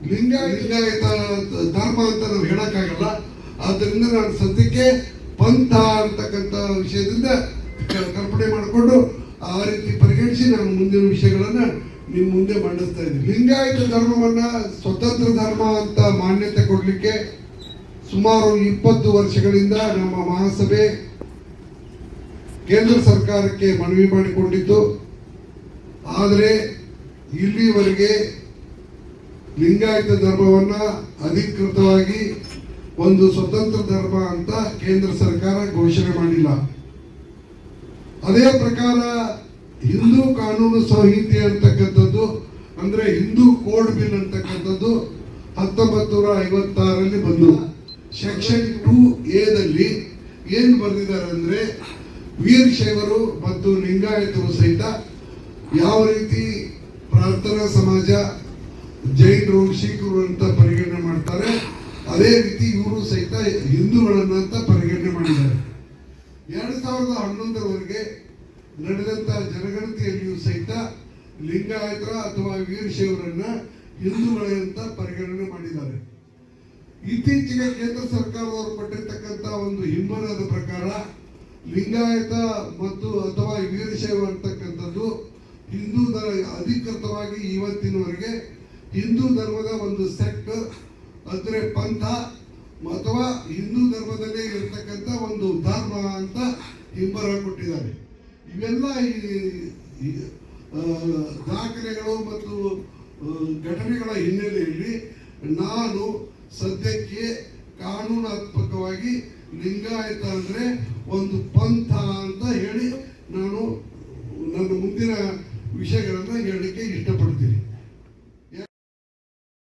ಲಿಂಗ ಲಿಂಗಾಯತ ಧರ್ಮ ಅಂತ ನಾವು ಹೇಳಕ್ಕಾಗಲ್ಲ. ಆದ್ದರಿಂದ ನಾನು ಸದ್ಯಕ್ಕೆ ಪಂಥ ಅಂತಕ್ಕಂಥ ವಿಷಯದಿಂದ ಕಲ್ಪನೆ ಮಾಡಿಕೊಂಡು ಆ ರೀತಿ ಪರಿಗಣಿಸಿ ನಾನು ಮುಂದಿನ ವಿಷಯಗಳನ್ನು ನಿಮ್ಮ ಮುಂದೆ ಮಂಡಿಸ್ತಾ ಇದ್ದೀನಿ. ಲಿಂಗಾಯತ ಧರ್ಮವನ್ನು ಸ್ವತಂತ್ರ ಧರ್ಮ ಅಂತ ಮಾನ್ಯತೆ ಕೊಡಲಿಕ್ಕೆ ಸುಮಾರು ಇಪ್ಪತ್ತು ವರ್ಷಗಳಿಂದ ನಮ್ಮ ಮಹಾಸಭೆ ಕೇಂದ್ರ ಸರ್ಕಾರಕ್ಕೆ ಮನವಿ ಮಾಡಿಕೊಂಡಿತ್ತು ಆದರೆ ಇಲ್ಲಿವರೆಗೆ ಲಿಂಗಾಯತ ಧರ್ಮವನ್ನ ಅಧಿಕೃತವಾಗಿ ಒಂದು ಸ್ವತಂತ್ರ ಧರ್ಮ ಅಂತ ಕೇಂದ್ರ ಸರ್ಕಾರ ಘೋಷಣೆ ಮಾಡಿಲ್ಲ. ಅದೇ ಪ್ರಕಾರ ಹಿಂದೂ ಕಾನೂನು ಸಂಹಿತೆ ಅಂತಕ್ಕಂಥದ್ದು, ಅಂದ್ರೆ ಹಿಂದೂ ಕೋಡ್ ಬಿಲ್ ಅಂತಕ್ಕಂಥದ್ದು ಹತ್ತೊಂಬತ್ತು ನೂರ ಐವತ್ತಾರರಲ್ಲಿ ಬಂದು ಸೆಕ್ಷನ್ ಟು ಎದಲ್ಲಿ ಏನು ಬರೆದಿದ್ದಾರೆ ಅಂದ್ರೆ ವೀರಶೈವರು ಮತ್ತು ಲಿಂಗಾಯತರು ಸಹಿತ ಯಾವ ರೀತಿ ಪ್ರಾರ್ಥನಾ ಸಮಾಜ ಜೈನರು ಶಿಖರು ಅಂತ ಪರಿಗಣನೆ ಮಾಡ್ತಾರೆ. ಅದೇ ರೀತಿ ಇವರು ಸಹಿತ ಹಿಂದೂಗಳನ್ನು ಅಂತ ಪರಿಗಣನೆ ಮಾಡಿದ್ದಾರೆ. ಎರಡು ಸಾವಿರದ ಹನ್ನೊಂದರವರೆಗೆ ನಡೆದಂತ ಜನಗಣತಿಯಲ್ಲಿಯೂ ಸಹಿತ ಲಿಂಗಾಯತರ ಅಥವಾ ವೀರಶೈವರನ್ನ ಹಿಂದೂಗಳಂತ ಪರಿಗಣನೆ ಮಾಡಿದ್ದಾರೆ. ಇತ್ತೀಚೆಗೆ ಕೇಂದ್ರ ಸರ್ಕಾರದವರು ಕೊಟ್ಟಿರ್ತಕ್ಕಂಥ ಒಂದು ಹಿಂಬನದ ಪ್ರಕಾರ ಲಿಂಗಾಯತ ಮತ್ತು ಅಥವಾ ವೀರಶೈವ ಅಂತಕ್ಕಂಥದ್ದು ಹಿಂದೂ ಅಧಿಕೃತವಾಗಿ ಇವತ್ತಿನವರೆಗೆ ಹಿಂದೂ ಧರ್ಮದ ಒಂದು ಸೆಟ್, ಅಂದರೆ ಪಂಥ ಅಥವಾ ಹಿಂದೂ ಧರ್ಮದಲ್ಲೇ ಇರತಕ್ಕಂಥ ಒಂದು ಧರ್ಮ ಅಂತ ಹಿಂಬರ ಕೊಟ್ಟಿದ್ದಾರೆ. ಇವೆಲ್ಲ ಈ ದಾಖಲೆಗಳು ಮತ್ತು ಘಟನೆಗಳ ಹಿನ್ನೆಲೆಯಲ್ಲಿ ನಾನು ಸದ್ಯಕ್ಕೆ ಕಾನೂನಾತ್ಮಕವಾಗಿ ಲಿಂಗಾಯತ ಅಂದರೆ ಒಂದು ಪಂಥ ಅಂತ ಹೇಳಿ ನಾನು ನನ್ನ ಮುಂದಿನ ವಿಷಯಗಳನ್ನು ಹೇಳಲಿಕ್ಕೆ ಇಷ್ಟಪಡ್ತೀನಿ.